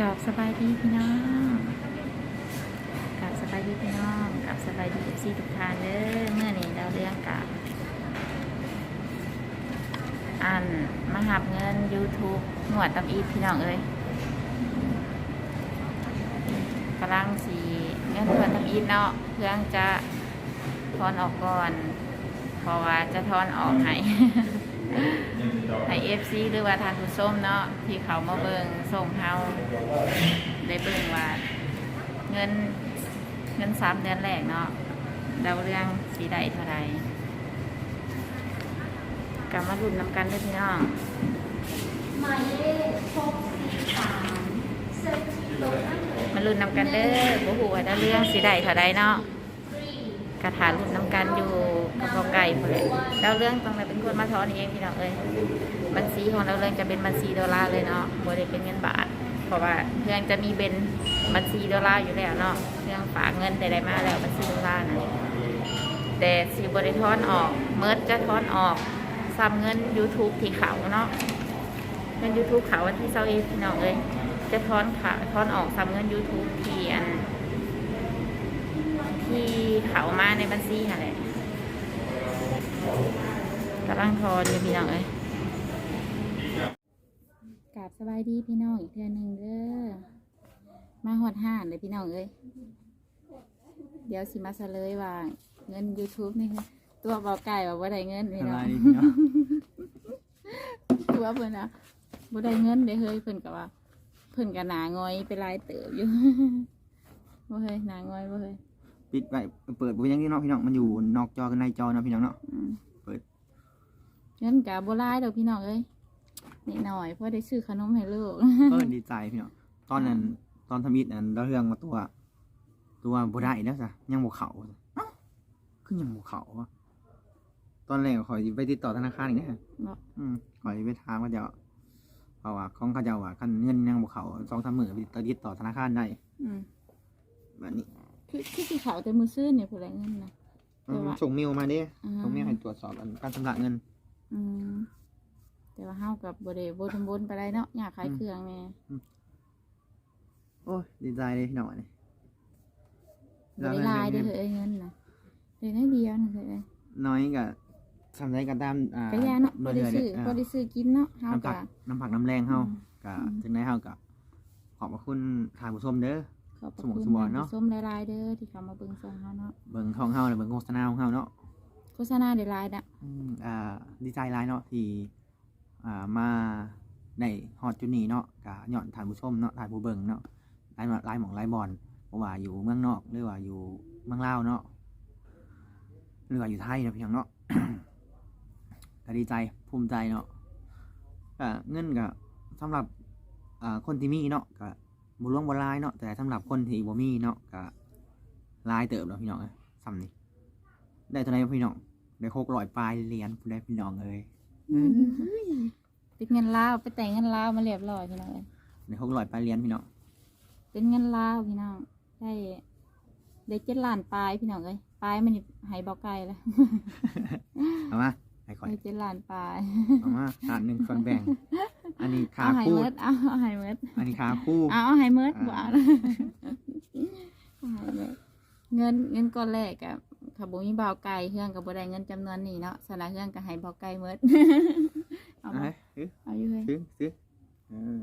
กับสบายดีพี่น้องกับสบายดีพี่น้องกับสบายดีเอฟซีทุกท่านเด้อเมื่อนี้เราเรื่องกับอันมาหับเงิน YouTube หนวดตำอีพี่น้องเอ้ยกำลังสีเงินหนวดตำอีเนาะเพื่อจะทอนออกก่อน เพราะว่าจะทอนออกให้ ให้เอฟซีหรือว่าทานผู้ส้มเนาะที่เขามาเบิงส่งเฮาได้เบิงว่า เงินเงินสามเดือนแรกเนาะเราเรื่องสีใดเท่าไรกลับมาลุนนำกันเลยพี่น้องหมายเลขหกสี่สามเซอร์จิโลมาลุ้นนำกันเด้อบ่ฮู้ว่าได้เรื่องสีใดเท่าไรเนาะ กระถาลุ้นน้ำกันอยู่กับพ่อไก่พุ่นและเราเรื่องต้องได้เป็นคนมาทอนเองพี่น้องเอ้ยบัญชีของเราเรื่องจะเป็นบัญชีดอลลาร์เลยเนาะบ่ได้เป็นเงินบาท เพราะว่าเพื่อนจะมีเป็นบัญชีดอลลาร์อยู่แล้วเนาะเรื่องฝากเงินใดๆมาแล้วบัญชีดอลลาร์นะแต่สีบริทอนออกเมิร์ดจะทอนออกซ้ำเงิน YouTube ที่เขาเนาะเงิน YouTube เขาวันที่เซาเอพี่น้องเอ้ยจะทอนขาทอนออกซ้ำเงิน YouTube ที่อัน ที่เขามาในบัญชีอะไรกำลังทอนอยู่พี่น้องเอ้ยกราบสบายดีพี่น้องอีกเทื่อหนึ่งเด้อมาหอดห้านเลยพี่น้องเอ้ยเดี๋ยวสิมาเฉลยว่าเงิน YouTube นี่คือตัวเบาไก่ว่าบ่ได้เงินพี่สน้อบางยดีพี่น้องตัวเพิ่นอะบ่ได้เงินเด้เฮ้ยเพิ่นก็ว่าเพิ่นก็หนางอยไปหลายเติบอยู่บ่เฮ้ยหนางอยบ่เฮ้ย ปิดไว้เปิดบ่ยังที่เนาะพี่น้องมันอยู่นอกจอกับในจอเนาะพี่น้องเนาะ อืมเปิดเงินกะบ่หลายดอกพี่น้องเอ้ยนิดหน่อยเพราะได้ซื้อขนมให้ลูก เออดีใจพี่น้องตอนนั้นตอนทำอิฐนั้นเราเรื่องมาตัว ตัวบ่ได้แล้วจ้ะยังบ่เข้าเอ้าคือยังบ่เข้าวะตอนแรกข่อยสิไปติดต่อธนาคารอีกเนี่ยเนาะ อืมข่อยไปถามว่าจะเพราะว่าของเขาเจ้าว่าคันเงินยังบ่เข้าสองสามมื้อไปติดต่อธนาคารได้อืมแบบนี้ คือคือสิเขาแต่มือซื้อเนี่ยผู้ใดเงินนะ อืมแต่ว่าส่งเมลมาเด้อ่า ส่งเมลให้ตรวจสอบอันการชำระเงิน อืมแต่ว่าเฮากับบ่ได้บ่ทำบนไปได้เนาะอยากขายเครื่องแม่โอ้ยดีใจเลยพี่น้องนี่บ่ได้หลายเด้อเอ้ยเงินน่ะได้น้อยเดียวนึงเอ้ยน้อยก็ทำได้กันตามอ่าก็ยาเนาะบ่เรื่ได้อยๆซื้อเนี่ยบ่ได้ซื้อกินเนาะเฮาน้ำผัก็กน้ำผักน้ำแรงเฮาอืมก็อืมถึงได้เฮาก็ขอบพระคุณทางผู้ชมเด้อ ขอบพระสมองคุณสมองเนาะผู้ชมหลายๆเด้อที่เข้ามาเบิ่งช่องเฮาเนาะเบิ่งช่องเฮาและเบิ่งโฆษณาของเฮาเนาะโฆษณาได้หลายน่ะอืมอ่าดีใจหลายเนาะที่อ่ามาได้ฮอดจุดนี้เนาะก็ย้อนทานผู้ชมเนาะทานผู้เบิ่งเนาะหลายหม้องหลายหม่องหลายบอลบ่ว่าอยู่เมืองนอกหรือว่าอยู่เมืองลาวเนาะหรือว่าอยู่ไทยเนาะพี่น้องเนาะ ก็ดีใจภูมิใจเนาะก็เงินก็สำหรับอ่าคนที่มีเนาะก็ บ่หลวงบ่หลายเนาะแต่สำหรับคนที่บ่มีเนาะก็หลายเติบเนาะพี่น้องเอ้ยซ้ำนี่ได้เท่าไหร่พี่น้องได้600ปลายเหรียญผู้ใดพี่น้องเอ้ยเป็นเงินลาวไปแต่งเงินลาวมาเรียบร้อยพี่น้องเอ้ยได้600ปลายเหรียญพี่น้องเป็นเงินลาวพี่น้องได้ได้เจ็ดล้านปลายพี่น้องเอ้ยปลายมันนี่ใหายเบาไกลแล้วเอามาให้ข่อยได้เจ็ดล้านปลายเอามาถาดหนึ่งส่วนแบ่ง อันนี้ขาเอาใหายคู่ เมิดเอาเอาใหายเมิดอันนี้ขาคู่ เอาเอาใหายเมิดอ่าบ่เอาเอาให้เมิดเงินเงินก้อนแรกกับขับบุมีเบาไก่เฮืองกับบ่ได้เงินจำนวนนี้เนาะสนะเฮืองกับหายเบาไก่เมิดเอาเอามาให้ซื้อเอาอยู่เลยซื้อซื้อเออ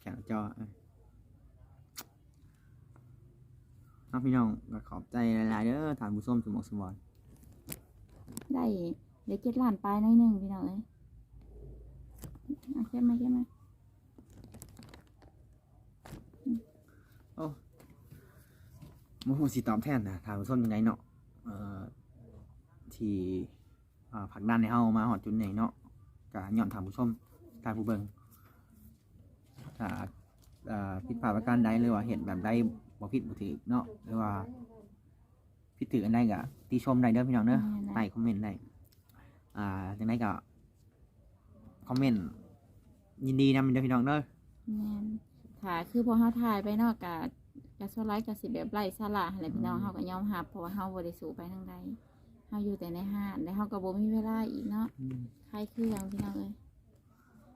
แขนจอเออเอาพี่น้องก็ขอบใจหลายๆเด้อทานผู้ส้มสมองสมบอนได้ได้เจ็ดล้านปลายหน้อยหนึ่งพี่น้องเอ้ย เอาเข้มมาเข้มมามาพูดสิตอบแทนนะทานผู้ส้มยังไงเนาะเอ่อที่อ่าผลักดันให้เฮามาหอดจุดไหนเนาะกะย้อนทานผู้ชมทานผู้เบิงถ้าอ่าผิดพลาดประการใดหรือว่าเห็นแบบใดบ่ผิดบ่ถูกเนาะหรือว่าผิดถืออันใดก็ติชมได้เด้อพี่น้องเด้อใต้คอมเมนต์ได้อ่าจังไดก็ คอมเมนต์ยินดีนำเด้อพี่น้องเด้อแม่นค่ะคือพอเฮาถ่ายไปเนาะกะกะโซไลท์กะสิแบบไร้สาระหั่นแหละพี่น้องเฮาก็ยอมรับเพราะว่าเฮาบ่ได้สู่ไปทางใดเฮาอยู่แต่ในห้างแล้วเฮาก็บ่มีเวลาอีกเนาะอืมคลายเครื่องพี่น้องเอ้ย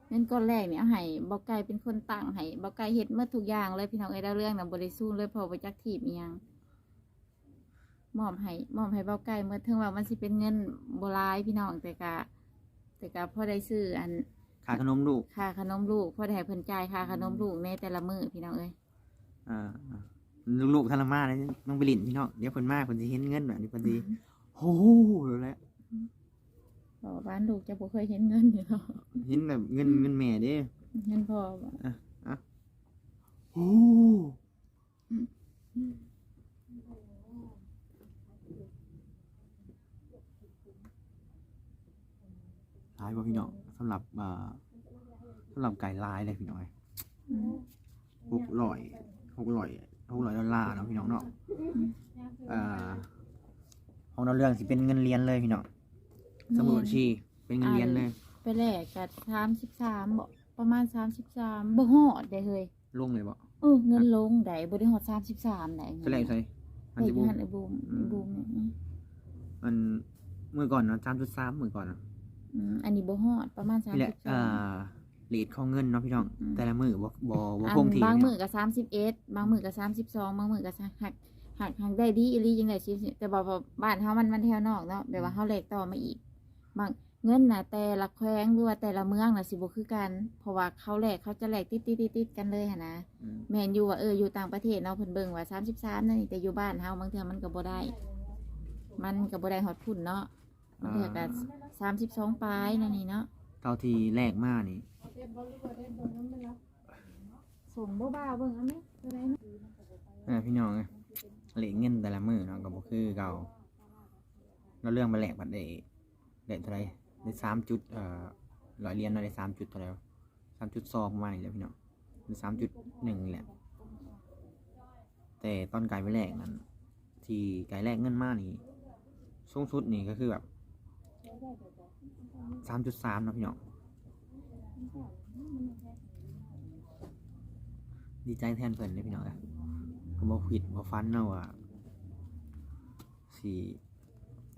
เงินก้อนแรกเนี่ยเอาให้บ่ไก่เป็นคนตั้งให้บ่ไก่เฮ็ดหมดทุกอย่างเลยพี่น้องเอ้ยแล้วเรื่องน่ะบ่ได้สู้เลยเพอบ่จักทีบอีหยังมอบให้มอบให้เบ่ไก่เมื่อถึงว่ามันสิเป็นเงินบ่หลายพี่น้องแต่ก็ แต่ก็พอได้ซื้ออันค่าขนมลูกค่าขนมลูกพอได้ให้เพิ่นจ่ายค่าขนมลูกในแต่ละมื้อพี่น้องเอ้ยอ่าลูกๆทรมานเลยต้องไปลิ้นพี่น้องเดี๋ยวเพิ่นมาเพิ่นสิเห็นเงินแบบนี้เพิ่นสิโอ้โหแล้วแหละบอกว่าบ้านลูกจะบ่เคยเห็นเงินอยู่เนาะเห็นแบบเงินเงินแม่เด้เงินพ่อบ่ โอ้ ลายบ่พี่น้องสำหรับอ่าสำหรับไก่ลายเลยพี่น้องเอ้ยอืมหกร้อยหกร้อยหกร้อยดอลลาร์เนาะพี่น้องเนาะอ่าของเราเรื่องสิเป็นเงินเรียนเลยพี่น้องสมุดบัญชีเป็นเงินเรียนเลย ไปแลกกับ33บ่ประมาณ33บ่ฮอดได้เฮ้ยลงเลยบ่เออเงินลงได้บ่ได้ฮอด33ได้จะแรกใส่อันไอ้ที่บูหันไอ้บูมอืมไอ้บูมเนี่ยอืมมันเมื่อก่อนเนาะสามจุดสามเมื่อก่อนเนาะ อืมอันนี้บ่ฮอดประมาณนี่แหละอ่า33เลทของเงินเนาะพี่น้องอืมแต่ละมือบ่บ่บ่อัคงที่บางพี่มื้น้อองก็31บางมื้อก็32บางมื้อก็หักหักหักได้ดีอีหลีจังได๋สิแต่บ่ว่าบ้านเฮามันมันแถวนอกเนาะแบบว่าเฮาแลกต่อมาอีก บางเงินน่ะแต่ละแขวงหรือว่าแต่ละเมืองน่ะสิบ่คือกัน เพราะว่าเขาแลกเขาจะแลกติดๆๆๆกันเลยหั่นนะ อืมแม่นอยู่ว่าเอออยู่ต่างประเทศเนาะเพิ่นเบิ่งว่า33นั่นนี่แต่อยู่บ้านเฮาบางเทื่อมันก็บ่ได้ มันก็บ่ได้ฮอดพุ่นเนาะ บางเทื่อก็32ปลายนั่นนี่เนาะเท่าที่แรกมานี่ส่งบ่บ้าเบิ่งเอาไหมเท่าไหร่นะอ่าพี่น้องเอ้ยเลทเงินแต่ละมือเนาะก็บ่คือเก่าเราเรื่องมาแลกบัดได้ได้เท่าไหร่ได้สามจุดเอ่อร้อยเหรียญเนาะได้สามจุดเท่าไหร่สามจุดสองประมาณนี้แหละพี่น้องหรือสามจุดหนึ่งแหละ แต่ตอนไกลไปแรกนั้น ที่ไกลแรกเงินมากนี่สูงสุดนี่ก็คือแบบ สามจุดสามเนาะพี่น้องดีใจแทนเพิ่นเลยพี่น้องอะก็บ่ผิดบ่ฟันเนาะว่าสิ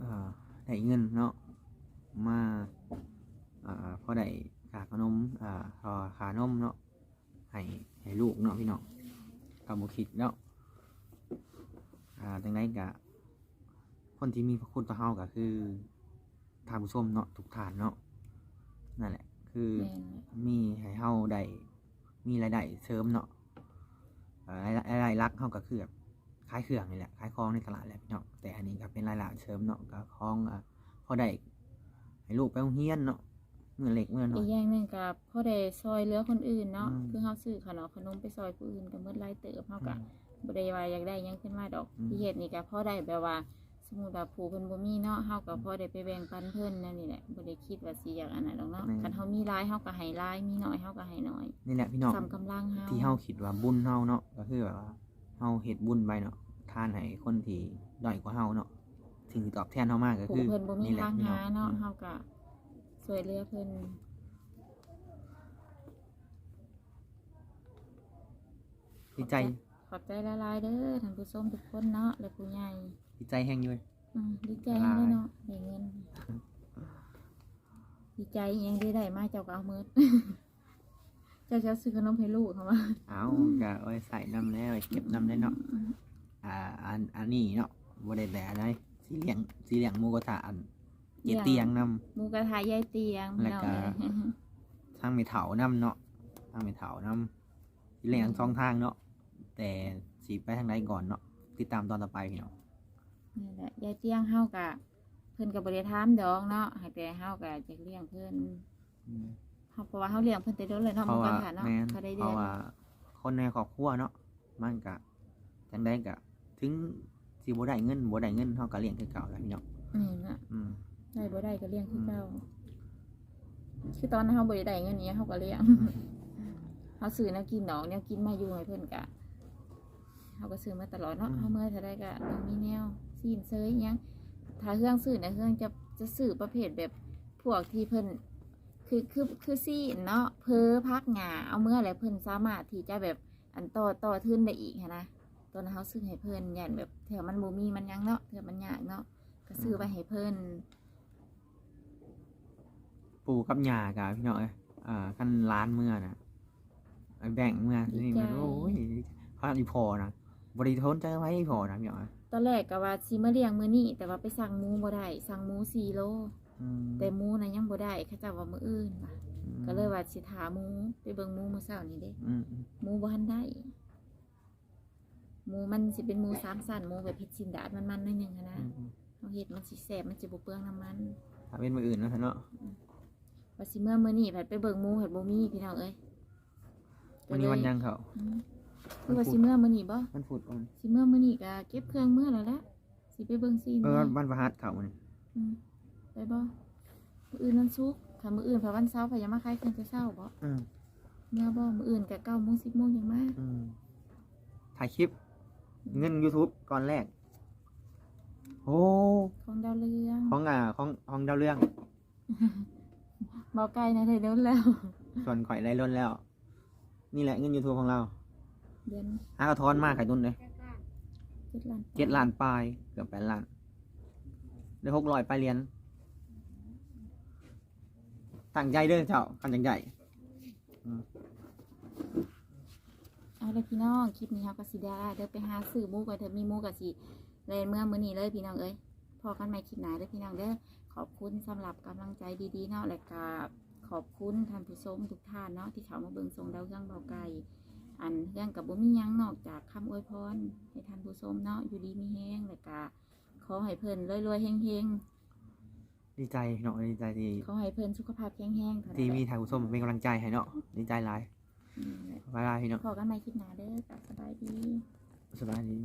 อ่ได้เงินเนาะมาอ่าพอได้ค่าขนมอ่าพอค่านมเนาะให้ให้ลูกเนาะพี่น้องก็บ่คิดเนาะอ่าจังไดกะคนที่มีพระคุณต่อเฮาก็คือ ทานผู้ชมเนาะทุกฐานเนาะนั่นแหละ คือแม่นเลยมีให้เฮาได้มีรายได้เสริมเนาะเอ่อรายได้รายได้หลักเฮาก็คือแบบขายเครื่องนี่แหละขายของในตลาดแหละพี่เนาะแต่อันนี้ก็เป็นรายได้เสริมเนาะก็ของอะพอได้ให้ลูกไปโรงเรียนเนาะเงินเล็กเงินน้อีอกยอย่างหนึงก็พอได้ซอยเหลือคนอื่นเนาะอืมคือเฮาซื้อขนมขนมไปซอยผู้อื่นก็หมดหลายเติบเฮาก็อืมบ่ได้ว่าอยากได้หยังขึ้นมาดอกอืม ที่เฮ็ดนี่ก็พอได้แบบว่า สมมุติว่าผู้เพิ่นบ่มีเนาะเฮาก็พอได้ไปแบ่งปันเพิ่นนั่นนี่แหละบ่ได้คิดว่าสิอยากอันนั้นดอกเนาะแม่น คันเฮามีหลายเฮาก็ให้หลายมีน้อยเฮาก็ให้น้อยนี่แหละพี่น้องซ้ำกำลังเฮาที่เฮาคิดว่าบุญเฮาเนาะก็คือแบบว่าเฮาเฮ็ดบุญไปเนาะทานให้คนที่ด้อยกว่าเฮาเนาะสิ่งที่ตอบแทนเฮามากก็ผู้คือเพิ่นบ่มีนี่แหละทางพี่น้หาองเนาะอืมเฮาก็ช่วยเหลือเพิ่นดีใจ ขอบใจหลายๆเด้อท่านผู้ชมทุกคนเนาะและผู้ใหญ่ ดีใจแห้งอยู่เว้ย อืมดีใจให้ด้วยเนาะได้เงิน ดีใจอิหยังได้ได้มาเจ้าก็เอาเมิด เจ้าจะซื้อขนมให้ลูกเขามาเอาก็เอาไว้ใส่น้ำแล้วไว้เก็บน้ำได้เนาะ อ่า อัน อันนี้เนาะบ่ได้แต่อะไรสีเหลืองสีเหลืองหมูกระทะอันเกียเตียงนำหมูกระทะยายเตียงแล้วก็พี่น้องเอ้ยทางไม่เถานํเนาะ ทางไม่เถานํสีเหลืองสองทางเนาะ แต่สีไปทางใดก่อนเนาะ ติดตามตอนต่อไปพี่น้อง นี่แหละยายเตียงเฮากะเพิ่นกับบริทามดอกเนาะให้แต่เฮากะจะเลี้ยงเพิ่นอืม เฮาเพราะว่าเฮาเลี้ยงเพิ่นแต่โดนเลยเนาะหเพมูราะกว่าระทะเนาะแม่นเขาได้เพเดือราะนว่าคนในครอบครัวเนาะมันก็จังได้ก็ถึงสิบ่ได้เงินบ่ได้เงินเฮาก็เลี้ยงคือเก่าแหล้วพี่น้องนี่นะ อืม ได้บ่ได้ก็เลี้ยงคือเก่าคือตอนนั้นเฮาบ่ได้ได้เงินนี้เฮาก็เลี้ยงเฮาซื้อแนวกินดอกแนวกินมาอยู่ให้เพิ่นกะเฮาก็ซื้อมาตลอดเนาะเฮาเมื่อเท่าใดก็ต้องมีแนว ซีนเซยอิหยังถ้าเครื่องซื้อเนี่ยเครื่องจะจะซื้อประเภทแบบพวกที่เพิ่นคือคือคือซี่เนาะเพอพักหงาเอาเมื่อไรเพิ่นสามารถที่จะแบบอันต่อต่อทึนได้อีกหั้นนะตอนนนเขาซื้อให้เพิ่นยันแบบแถวมันบ่มีมันหยังเนาะแถวมันยากเนาะก็ซื้อไปให้เพิ่น ปู่กับย่าก็พี่น้องเอ้ยอ่าคันล้านเมื่อนะไอ้แบ่งเมื่อนี่มันโอ้ยเขาอีพอนะบริทนใจไว้อีพอนะพี่อ๋อย ตอนแรกก็ว่าสิมาเลี้ยงมื้อนี้แต่ว่าไปสั่งหมูบ่ได้สั่งหมู4โล อืมแต่หมูน่ะยังบ่ได้เขาเจ้าว่ามื้ออื่นว่ะก็เลยว่าสิถาหมูไปเบิ่งหมูมื้อเช้านี้เด้อืมอืมหมูบ่ทันได้หมูมันสิเป็นหมูสามสันหมูแบบเผ็ดชินดาดมันๆหน่อยหนึงอะนะอืมอืมเราเฮ็ดมันสิแซ่บมันสิบ่เปลืองน้ำมันถ้าเป็นมืออื่นเนาะเนาะว่าสิเมื่อมื้อนี้ผัดไปเบิ่งหมูเฮ็ดบ่มีพี่น้องเอ้ยวันนี้วันยังเขาอืม คือว่าสิเมื่อมื้อนี้บ่มันฝุดมันสิเมื่อมื้อนี้ก็เก็บเครื่องมื้อแล้วแหละสิไปเบิ่งซีนเออไว้บ้านประหัดเขามันอืมไปบ่มื้ออื่นวันศุกร์ค่ะมื้ออื่นพาวันเสาร์พายังมาขายเครื่องแต่เช้าบ่อืมเมื่อบ่มื้ออื่นก็9:00น10:00นยังมาอืมถ่ายคลิป เงิน YouTube ก่อนแรกโอ้ของดาวเรืองของอ่าของของดาวเรื่องเบาไกลนะได้เดินแล้ว ส่วนข่อยไรล้นแล้ว นี่แหละเงิน YouTube ของเรา เดือนอากระท้อนมากไข่ตุนเลย7ล้านเจ็ดล้านปลายเกือบแปดล้านได้หกร้อยปลายเหรียญตั้งใจเด้อเจ้ากันจังใหญ่เอาเลยพี่น้องคลิปนี้เฮาก็สิได้เดี๋ยวไปหาซื้อหมูก่อนเถอะมีหมูก็สิเลยเมื่อมื้อนี้เลยพี่น้องเอ้ยพอกันใหม่คลิปหน้าเด้อพี่น้องเด้อขอบคุณสำหรับกำลังใจดีๆเนาะและก็ขอบคุณท่านผู้ชมทุกท่านเนาะที่เขามาเบิ่งทรงดาวเครื่องเบาไก่ อันเรื่องกับบ่มีหยังนอกจากคำอวยพรให้ท่านผู้ชมเนาะอยู่ดีมีแห้งและก็ขอให้เพิ่นรวยๆเฮงดีใจเนาะดีใจที่ๆขอให้เพิ่นสุขภาพแข็งแรงเท่านั้นที่แหมีละทางผู้ชมเป็นกำลังใจให้เนาะดีใจหลายอืมบายบายพี่เนาะพอกันใหม่คลิปหน้าเด้อกลับสบายดี สบายดี